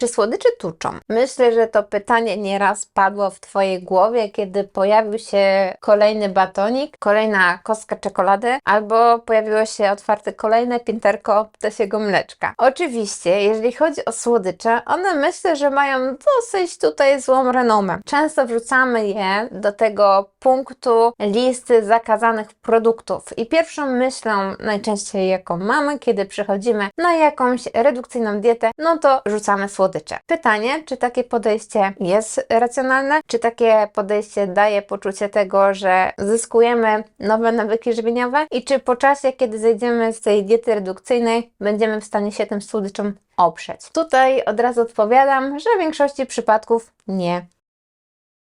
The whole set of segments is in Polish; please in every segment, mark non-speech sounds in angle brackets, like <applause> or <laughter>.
Czy słodycze tuczą? Myślę, że to pytanie nieraz padło w Twojej głowie, kiedy pojawił się kolejny batonik, kolejna kostka czekolady, albo pojawiło się otwarte kolejne pinterko ptasiego mleczka. Oczywiście, jeżeli chodzi o słodycze, one myślę, że mają dosyć tutaj złą renomę. Często wrzucamy je do tego punktu listy zakazanych produktów i pierwszą myślą najczęściej jaką mamy, kiedy przychodzimy na jakąś redukcyjną dietę, no to rzucamy słodycze. Pytanie, czy takie podejście jest racjonalne? Czy takie podejście daje poczucie tego, że zyskujemy nowe nawyki żywieniowe? I czy po czasie, kiedy zejdziemy z tej diety redukcyjnej, będziemy w stanie się tym słodyczom oprzeć? Tutaj od razu odpowiadam, że w większości przypadków nie.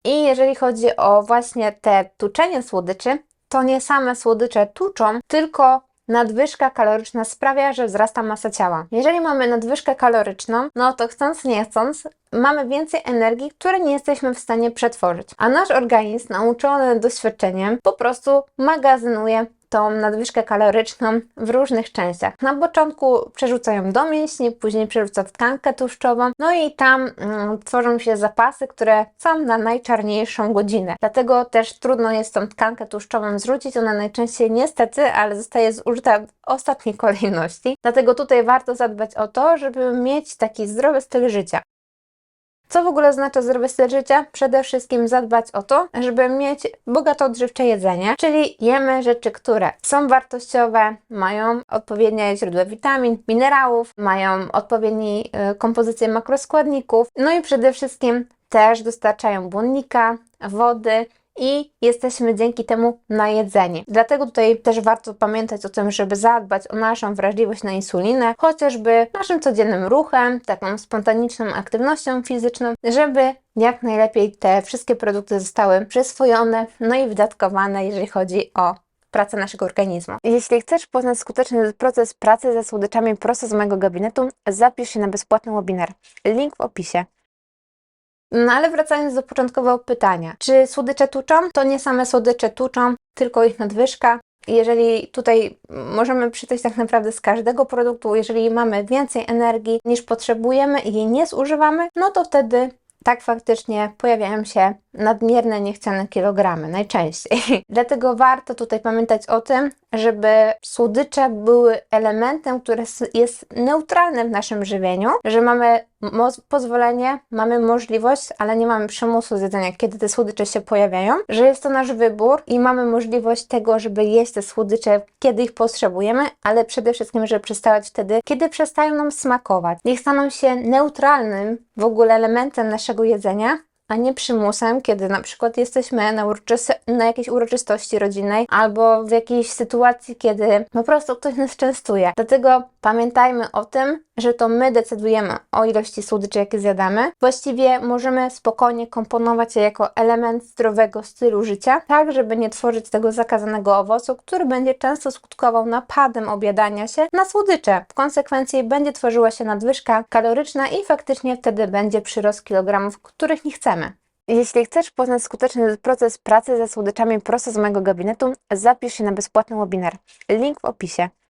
I jeżeli chodzi o właśnie te tuczenie słodyczy, to nie same słodycze tuczą, tylko nadwyżka kaloryczna sprawia, że wzrasta masa ciała. Jeżeli mamy nadwyżkę kaloryczną, no to chcąc nie chcąc, mamy więcej energii, której nie jesteśmy w stanie przetworzyć. A nasz organizm, nauczony doświadczeniem, po prostu magazynuje tą nadwyżkę kaloryczną w różnych częściach. Na początku przerzuca ją do mięśni, później przerzuca tkankę tłuszczową, no i tam mm, tworzą się zapasy, które są na najczarniejszą godzinę. Dlatego też trudno jest tą tkankę tłuszczową zrzucić, ona najczęściej niestety, ale zostaje zużyta w ostatniej kolejności. Dlatego tutaj warto zadbać o to, żeby mieć taki zdrowy styl życia. Co w ogóle oznacza zdrowy styl życia? Przede wszystkim zadbać o to, żeby mieć bogato odżywcze jedzenie, czyli jemy rzeczy, które są wartościowe, mają odpowiednie źródła witamin, minerałów, mają odpowiednie y, kompozycję makroskładników, no i przede wszystkim też dostarczają błonnika, wody, i jesteśmy dzięki temu najedzeni. Dlatego tutaj też warto pamiętać o tym, żeby zadbać o naszą wrażliwość na insulinę, chociażby naszym codziennym ruchem, taką spontaniczną aktywnością fizyczną, żeby jak najlepiej te wszystkie produkty zostały przyswojone, no i wydatkowane, jeżeli chodzi o pracę naszego organizmu. Jeśli chcesz poznać skuteczny proces pracy ze słodyczami prosto z mojego gabinetu, zapisz się na bezpłatny webinar. Link w opisie. No ale wracając do początkowego pytania, czy słodycze tuczą? To nie same słodycze tuczą, tylko ich nadwyżka. Jeżeli tutaj możemy przyjść tak naprawdę z każdego produktu, jeżeli mamy więcej energii niż potrzebujemy i jej nie zużywamy, no to wtedy tak faktycznie pojawiają się nadmierne, niechciane kilogramy najczęściej. <laughs> Dlatego warto tutaj pamiętać o tym, żeby słodycze były elementem, który jest neutralny w naszym żywieniu, że mamy pozwolenie, mamy możliwość, ale nie mamy przymusu zjedzenia, kiedy te słodycze się pojawiają, że jest to nasz wybór i mamy możliwość tego, żeby jeść te słodycze, kiedy ich potrzebujemy, ale przede wszystkim, żeby przestawać wtedy, kiedy przestają nam smakować. Niech staną się neutralnym w ogóle elementem naszego jedzenia, a nie przymusem, kiedy na przykład jesteśmy na, na jakiejś uroczystości rodzinnej albo w jakiejś sytuacji, kiedy po prostu ktoś nas częstuje. Dlatego pamiętajmy o tym, że to my decydujemy o ilości słodyczy, jakie zjadamy. Właściwie możemy spokojnie komponować je jako element zdrowego stylu życia, tak żeby nie tworzyć tego zakazanego owocu, który będzie często skutkował napadem obiadania się na słodycze. W konsekwencji będzie tworzyła się nadwyżka kaloryczna i faktycznie wtedy będzie przyrost kilogramów, których nie chcemy. Jeśli chcesz poznać skuteczny proces pracy ze słodyczami prosto z mojego gabinetu, zapisz się na bezpłatny webinar. Link w opisie.